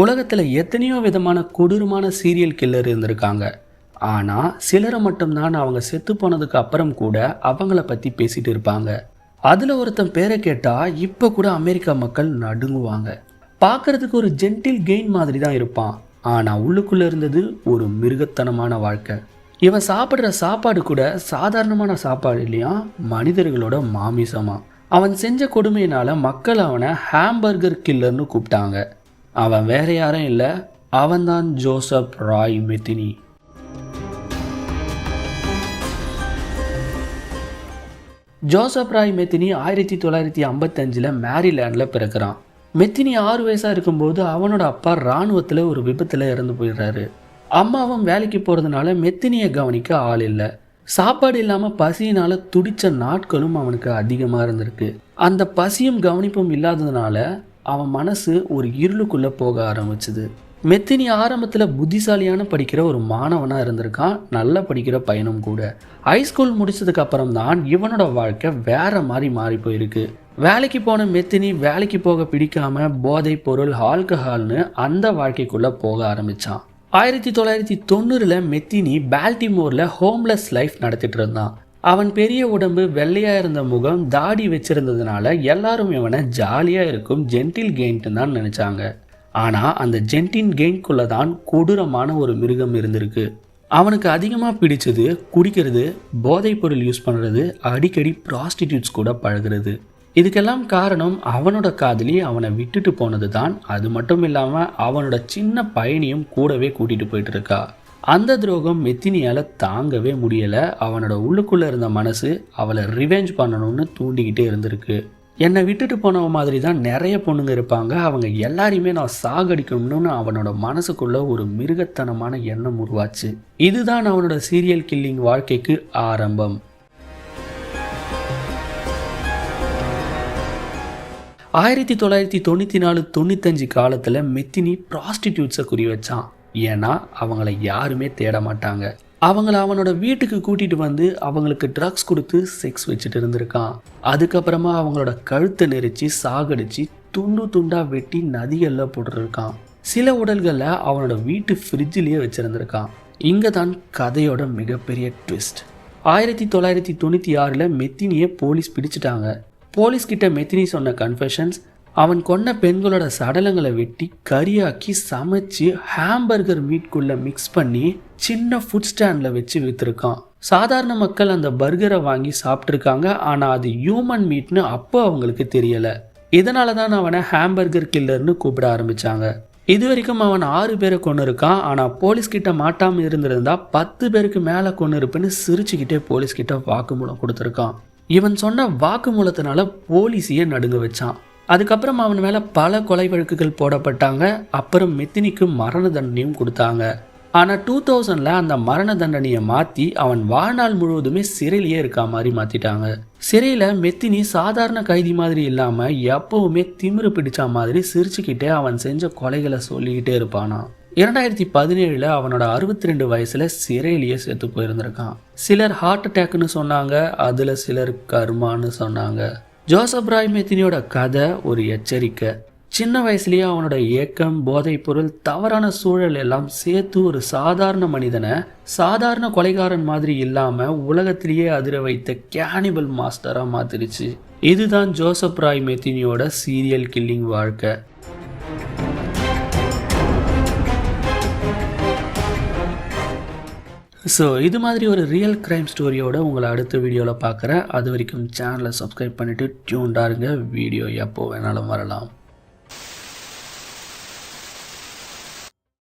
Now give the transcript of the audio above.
உலகத்தில் எத்தனையோ விதமான கொடூரமான சீரியல் கில்லர் இருந்திருக்காங்க. ஆனால் சிலரை மட்டும்தான் அவங்க செத்து போனதுக்கு அப்புறம் கூட அவங்கள பற்றி பேசிட்டு இருப்பாங்க. அதில் ஒருத்தன் பேரை கேட்டால் இப்போ கூட அமெரிக்கா மக்கள் நடுங்குவாங்க. பார்க்கறதுக்கு ஒரு ஜென்டில் கெயின் மாதிரி தான் இருப்பான். ஆனால் உள்ளுக்குள்ளே இருந்தது ஒரு மிருகத்தனமான வாழ்க்கை. இவன் சாப்பிட்ற சாப்பாடு கூட சாதாரணமான சாப்பாடு இல்லையா? மனிதர்களோட மாமிசமாக அவன் செஞ்ச கொடுமையினால மக்கள் அவனை ஹாம்பர்கர் கில்லர்னு கூப்பிட்டாங்க. அவன் வேற யாரும் இல்லை. அவன்தான் Joseph Roy Metheny. Joseph Roy Metheny ஆயிரத்தி தொள்ளாயிரத்தி ஐம்பத்தஞ்சில் மேரிலேண்டில் பிறக்கிறான். மெத்தினி ஆறு வயசாக இருக்கும்போது அவனோட அப்பா இராணுவத்தில் ஒரு விபத்தில் இறந்து போயிடுறாரு. அம்மாவும் வேலைக்கு போகிறதுனால மெத்தினியை கவனிக்க ஆள் இல்லை. சாப்பாடு இல்லாமல் பசியினால் துடித்த நாட்களும் அவனுக்கு அதிகமாக இருந்திருக்கு. அந்த பசியும் கவனிப்பும் இல்லாததுனால அவன் மனசு ஒரு இருளுக்குள்ளே போக ஆரம்பிச்சுது. மெத்தினி ஆரம்பத்தில் புத்திசாலியான படிக்கிற ஒரு மாணவனாக இருந்திருக்கான். நல்லா படிக்கிற பையனும் கூட. ஹைஸ்கூல் முடிச்சதுக்கு அப்புறம் தான் இவனோட வாழ்க்கை வேற மாதிரி மாறி போயிருக்கு. வேலைக்கு போன மெத்தினி வேலைக்கு போக பிடிக்காம போதைப் பொருள் ஆல்கஹால்னு அந்த வாழ்க்கைக்குள்ளே போக ஆரம்பிச்சான். ஆயிரத்தி தொள்ளாயிரத்தி தொண்ணூறில் மெத்தினி பால்டிமோரில் ஹோம்லெஸ் லைஃப் நடத்திட்டு இருந்தான். அவன் பெரிய உடம்பு வெள்ளையாக இருந்த முகம் தாடி வச்சிருந்ததுனால எல்லாரும் இவனை ஜாலியாக இருக்கும் ஜென்டில் கெயின்ட்டு தான் நினச்சாங்க. ஆனால் அந்த ஜென்டின் கெயின்குள்ளே தான் கொடூரமான ஒரு மிருகம் இருந்திருக்கு. அவனுக்கு அதிகமாக பிடிச்சது குடிக்கிறது போதைப் பொருள் யூஸ் பண்ணுறது அடிக்கடி ப்ராஸ்டிடியூட்ஸ் கூட பழகுறது. இதுக்கெல்லாம் காரணம் அவனோட காதலி அவனை விட்டுட்டு போனது தான் அது மட்டும் இல்லாமல் அவனோட சின்ன பயணியும் கூடவே கூட்டிகிட்டு போயிட்டு இருக்கா. அந்த துரோகம் மெத்தினியால் தாங்கவே முடியலை. அவனோட உள்ளுக்குள்ளே இருந்த மனசு அவளை ரிவெஞ்ச் பண்ணணும்னு தூண்டிக்கிட்டே இருந்திருக்கு. என்னை விட்டுட்டு போனவ மாதிரி தான் நிறைய பொண்ணுங்க இருப்பாங்க. அவங்க எல்லாரையுமே நான் சாகடிக்கணும்னு அவனோட மனசுக்குள்ள ஒரு மிருகத்தனமான எண்ணம் உருவாச்சு. இதுதான் அவனோட சீரியல் கில்லிங் வாழ்க்கைக்கு ஆரம்பம். ஆயிரத்தி தொள்ளாயிரத்தி தொண்ணூற்றி நாலு தொண்ணூத்தஞ்சு காலத்தில் மெத்தினி ப்ராஸ்டிடியூட்ஸை குறி வச்சான். ஏன்னா அவங்கள யாருமே தேட மாட்டாங்க. அவங்கள அவனோட வீட்டுக்கு கூட்டிட்டு வந்து அவங்களுக்கு ட்ரக்ஸ் கொடுத்து செக்ஸ் வச்சுட்டு இருந்திருக்கான். அதுக்கப்புறமா அவங்களோட கழுத்தை நெரிச்சு சாகடிச்சு துண்டு துண்டா வெட்டி நதிகளில் போட்டுருக்கான். சில உடல்களை அவனோட வீட்டு ஃப்ரிட்ஜிலேயே வச்சிருந்திருக்கான். இங்கே தான் கதையோட மிகப்பெரிய ட்விஸ்ட் ஆயிரத்தி தொள்ளாயிரத்தி தொண்ணூற்றி ஆறில் மெத்தினியை போலீஸ் பிடிச்சிட்டாங்க. போலீஸ் கிட்ட மெத்தினி சொன்ன கன்ஃபெஷன்ஸ் அவன் கொன்ன பெண்களோட சடலங்களை வெட்டி கறியாக்கி சமைச்சு ஹாம்பர்கர் மீட்குள்ள மிக்ஸ் பண்ணி சின்ன ஃபுட் ஸ்டாண்டில் வச்சு விற்றுருக்கான் சாதாரண மக்கள் அந்த பர்கரை வாங்கி சாப்பிட்ருக்காங்க ஆனால் அது ஹியூமன் மீட்னு அப்போ அவங்களுக்கு தெரியலை. இதனால தான் அவனை ஹாம்பர்கர் கில்லர்னு கூப்பிட ஆரம்பிச்சாங்க. இது வரைக்கும் அவன் ஆறு பேரை கொண்டு இருக்கான் ஆனால் போலீஸ் கிட்ட மாட்டாமல் இருந்திருந்தா பத்து பேருக்கு மேலே கொண்டு இருப்பேன்னு சிரிச்சுக்கிட்டே போலீஸ் கிட்ட வாக்குமூலம் கொடுத்துருக்கான். இவன் சொன்ன வாக்குமூலத்தினால போலீஸையே நடுங்க வச்சான். அதுக்கப்புறம் அவன் மேலே பல கொலை வழக்குகள் போடப்பட்டாங்க. அப்புறம் மெத்தினிக்கு மரண தண்டனையும் கொடுத்தாங்க. ஆனால் டூ தௌசண்டில் அந்த மரண தண்டனையை மாற்றி அவன் வாழ்நாள் முழுவதுமே சிறையிலேயே இருக்க மாதிரி மாற்றிட்டாங்க சிறையில் மெத்தினி சாதாரண கைதி மாதிரி இல்லாமல் எப்போவுமே திமிரு பிடிச்ச மாதிரி சிரிச்சுக்கிட்டே அவன் செஞ்ச கொலைகளை சொல்லிக்கிட்டே இருப்பானான் இரண்டாயிரத்தி பதினேழில் அவனோட அறுபத்தி ரெண்டு வயசில் சிறையிலேயே செத்து போயிருந்திருக்கான். சிலர் ஹார்ட் அட்டாக்னு சொன்னாங்க அதில் சிலர் கர்மான்னு சொன்னாங்க. ஜோசப் ராய் மெத்தினியோட கதை ஒரு எச்சரிக்கை. சின்ன வயசுலேயே அவனோட ஏக்கம் போதைப் பொருள் தவறான சூழல் எல்லாம் சேர்த்து ஒரு சாதாரண மனிதனை சாதாரண கொலைகாரன் மாதிரி இல்லாமல் உலகத்திலேயே அதிர வைத்த கேனிபல் மாஸ்டராக மாத்திருச்சு. இதுதான் ஜோசப் ராய் மெத்தினியோட சீரியல் கில்லிங் வாழ்க்கை. ஸோ இது மாதிரி ஒரு ரியல் க்ரைம் ஸ்டோரியோட உங்களை அடுத்த வீடியோவில் பார்க்குறேன். அது வரைக்கும் சேனலை சப்ஸ்கிரைப் பண்ணிவிட்டு டியூன்டாருங்க வீடியோ எப்போ வேணாலும் வரலாம்.